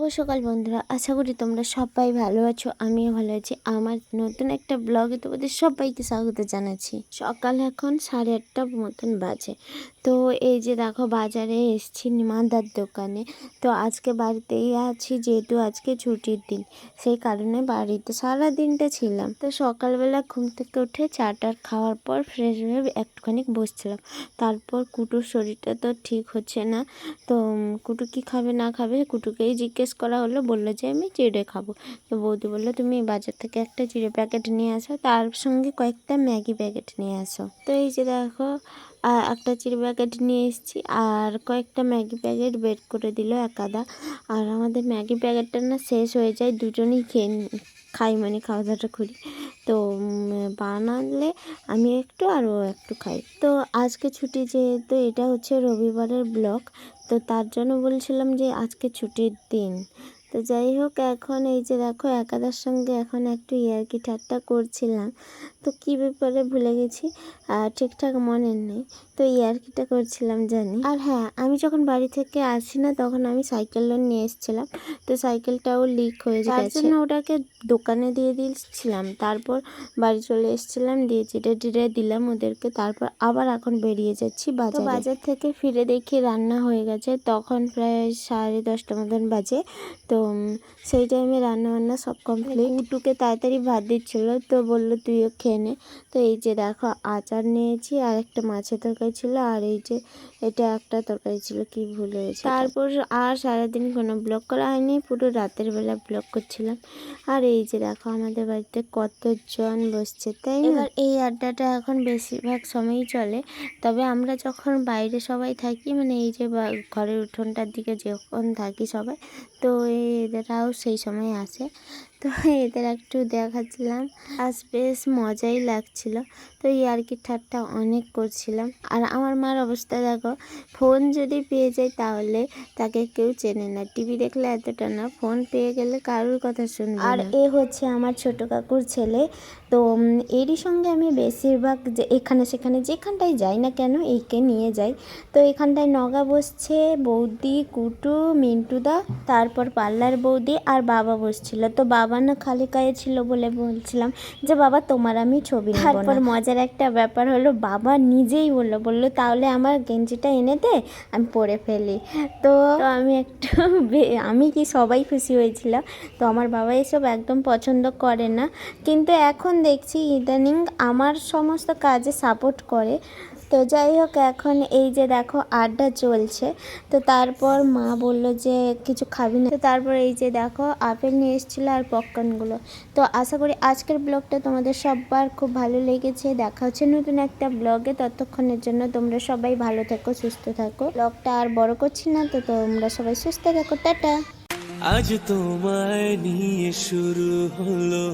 শুভ সকাল বন্ধুরা। আশা করি তোমরা সবাই ভালো আছো, আমিও ভালো আছি। আমার নতুন একটা ব্লগে তোমাদের সবাইকে স্বাগত জানাচ্ছি। সকাল এখন সাড়ে আটটা মতন বাজে। তো এই যে দেখো বাজারে এসছি নিমাদার দোকানে। তো আজকে বাড়িতেই আছি, যেহেতু আজকে ছুটির দিন, সেই কারণে বাড়িতে সারা দিনটা ছিলাম। তো সকালবেলা ঘুম থেকে উঠে চাটার খাওয়ার পর ফ্রেশ হয়ে একটুখানি বসছিলাম। তারপর কুটুর শরীরটা তো ঠিক হচ্ছে না। তো কুটু কি খাবে না খাবে কুটুকেই জিজ্ঞেস করা হলো, বলল যে আমি চিড়ে খাব। তো বৌদি বলল, তুমি বাজার থেকে একটা চিড়ে প্যাকেট নিয়ে আসো, তার সঙ্গে কয়েকটা ম্যাগি প্যাকেট নিয়ে আসো। তো এই যে দেখো একটা চিড়ে প্যাকেট নিয়ে এসেছি, আর কয়েকটা ম্যাগি প্যাকেট বের করে দিল একাদা আর আমাদের ম্যাগি প্যাকেটটা না শেষ হয়ে যায়, দুজনেই খেয়ে খাই মানে খাওয়া দাওয়াটা করি। তো বানালে আমি একটু আর ও একটু খাই। তো আজকে ছুটি যেহেতু এটা হচ্ছে রবিবারের ব্লক তো তার জন্য বলছিলাম যে আজকে ছুটির দিন। তো যাই হোক, এখন এই যে দেখো একাদার সঙ্গে এখন একটু ইয়ার্কি ঠাট্টা করছিলাম। তো কী ব্যাপারে ভুলে গেছি? আর ঠিকঠাক মনে নেই। তো ইয়ার্কিটা করছিলাম জানি। আর হ্যাঁ আমি যখন বাড়ি থেকে আসি না তখন আমি সাইকেল লোন নিয়ে এসেছিলাম। তো সাইকেলটাও লিক হয়ে যায় তার জন্য ওটাকে দোকানে দিয়ে দিয়েছিলাম। তারপর বাড়ি চলে এসেছিলাম দিয়ে চিটে টিটে দিলাম ওদেরকে তারপর আবার এখন বেরিয়ে যাচ্ছি বাজার। বাজার থেকে ফিরে দেখি রান্না হয়ে গেছে। তখন প্রায় সাড়ে দশটা মতন বাজে। তো সেই টাইমে রান্না বান্না সব কমপ্লিট উটুকে তাড়াতাড়ি ভাত দিচ্ছিল। তো বলল তুইও খেয়ে নে তো এই যে দেখো আচার নিয়েছি আর একটা মাছের তরকারি ছিল আর এই যে এটা একটা তরকারি ছিল, কি ভুল হয়েছে? তারপর আর সারাদিন কোনো ব্লগ করা হয়নি, পুরো রাতের বেলা ব্লগ করছিলাম। আর এই যে দেখো আমাদের বাড়িতে কতজন বসছে, তাই এবার এই আড্ডাটা এখন বেশিরভাগ সময়ই চলে, তবে আমরা যখন বাইরে সবাই থাকি মানে এই যে ঘরের উঠোনটার দিকে যখন থাকি সবাই, তো এই এদেরাও সেই সময় আসে। তো এদের একটু দেখাচ্ছিলাম। আজ বেশ মজাই লাগছিল। তো এই আর কি ঠাট্টা অনেক করছিলাম। আর আমার মার অবস্থা দেখো ফোন যদি পেয়ে যায় তাহলে তাকে কেউ চেনে না। টিভি দেখলে এতটা না ফোন পেয়ে গেলে কারোর কথা শুনবে আর এ হচ্ছে আমার ছোট কাকুর ছেলে। তো এরই সঙ্গে আমি বেশিরভাগ যে এখানে সেখানে যেখানটায় যাই না কেন একে নিয়ে যাই। তো এখানটায় নগা বসছে বৌদি কুটু মিন্টুদা তারপর পার্লার বৌদি আর বাবা বসছিল। তো বাবা না খালি গায়ে ছিল বলে বলছিলাম যে, বাবা, তোমার আমি ছবি তারপর মজার একটা ব্যাপার হলো, বাবা নিজেই বলল বলল, তাহলে আমার গেঞ্জিটা এনে দে, আমি পরে ফেলি। তো আমি একটু আমি কি সবাই খুশি হয়েছিল তো আমার বাবা এসব একদম পছন্দ করে না। কিন্তু এখন দেখছি ইদানিং আমার সমস্ত কাজে সাপোর্ট করে। তো যাই হোক, এখন এই যে দেখো আড্ডা চলছে। তো তারপর মা বলল যে, কিছু খাবি না? তো তারপর এই যে দেখো, আপেল নিয়ে এসেছিল আর পপকর্নগুলো। তো আশা করি আজকের ব্লগটা তোমাদের সবার খুব ভালো লেগেছে। দেখা হচ্ছে নতুন একটা ব্লগে। ততক্ষণের জন্য তোমরা সবাই ভালো থেকো, সুস্থ থাকো। ব্লগটা আর বড় করছি না, তো তোমরা সবাই সুস্থ থাকো। টাটা! আজ তোমায় নিয়ে শুরু হলো।